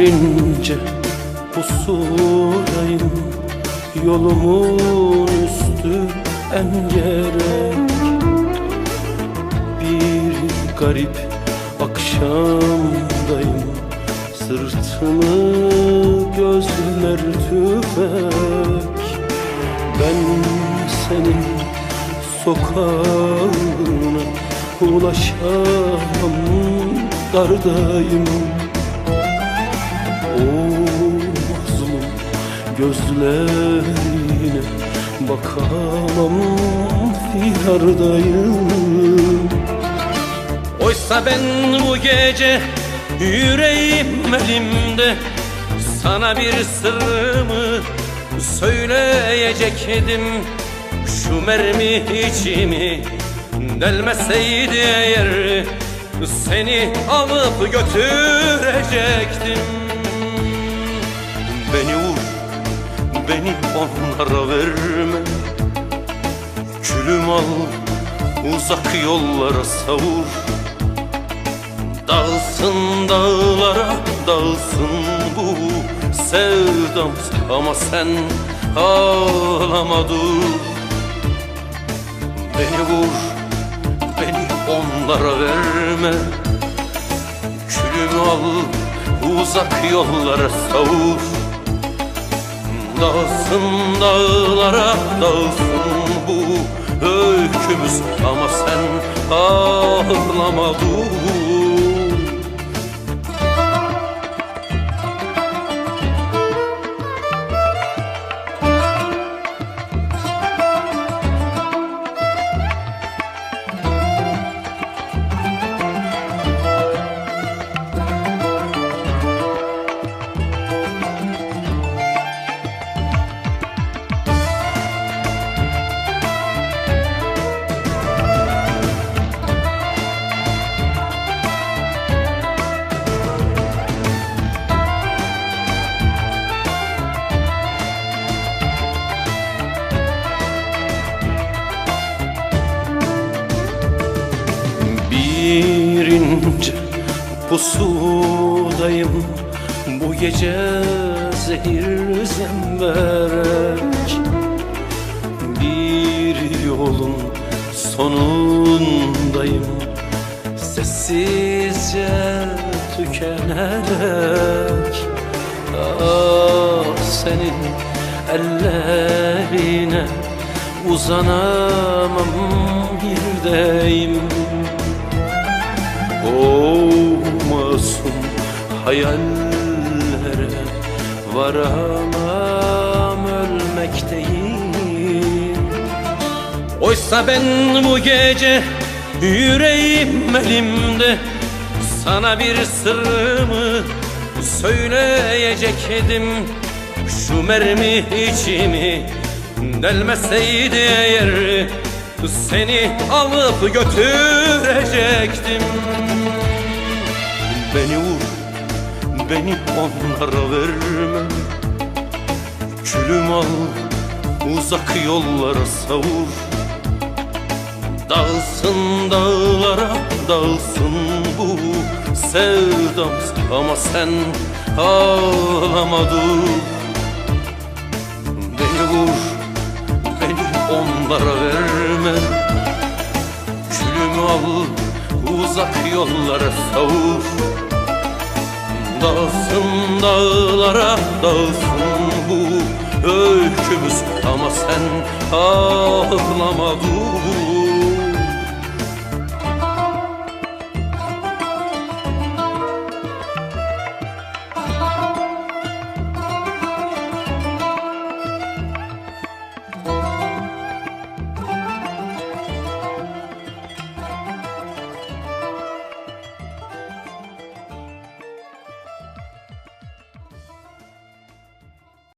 ince pusudayım Yolumun üstü engerek Bir garip akşamdayım Sırtımı gözler tüfek. Ben senin sokağına ulaşamam Dardayım o mazlum gözlerine bakamam Firdardayım Oysa ben bu gece yüreğim elimde Sana bir sırrımı söyleyecektim. Şu mermi içimi delmeseydi eğer Seni alıp götürecektim beni onlara verme. Külüm al, uzak yollara savur. Dağılsın dağlara, dağılsın bu sevdam. Ama sen ağlama dur. Beni vur, beni onlara verme. Külümü al, uzak yollara savur Dağılsın dağlara, dağılsın bu öykümüz. Ama sen ağlama dur Bir ince pusudayım Bu gece zehir zemberek. Bir yolun sonundayım Sessizce tükenerek. Ah senin ellerine uzanamam birdeyim o masum hayallere varamam ölmekteyim. Oysa ben bu gece yüreğim elimde Sana bir sırrımı söyleyecektim. Şu mermi içimi delmeseydi eğer Seni alıp götürecektim. Beni vur, beni onlara verme. Külüm al, uzak yollara savur. Dağılsın dağlara, dağılsın bu sevdam Ama sen ağlama dur. Beni vur, beni onlara verme Külümü al, uzak yollara savur Dağılsın dağlara, dağılsın bu. Öykümüz Ama sen ağlama dur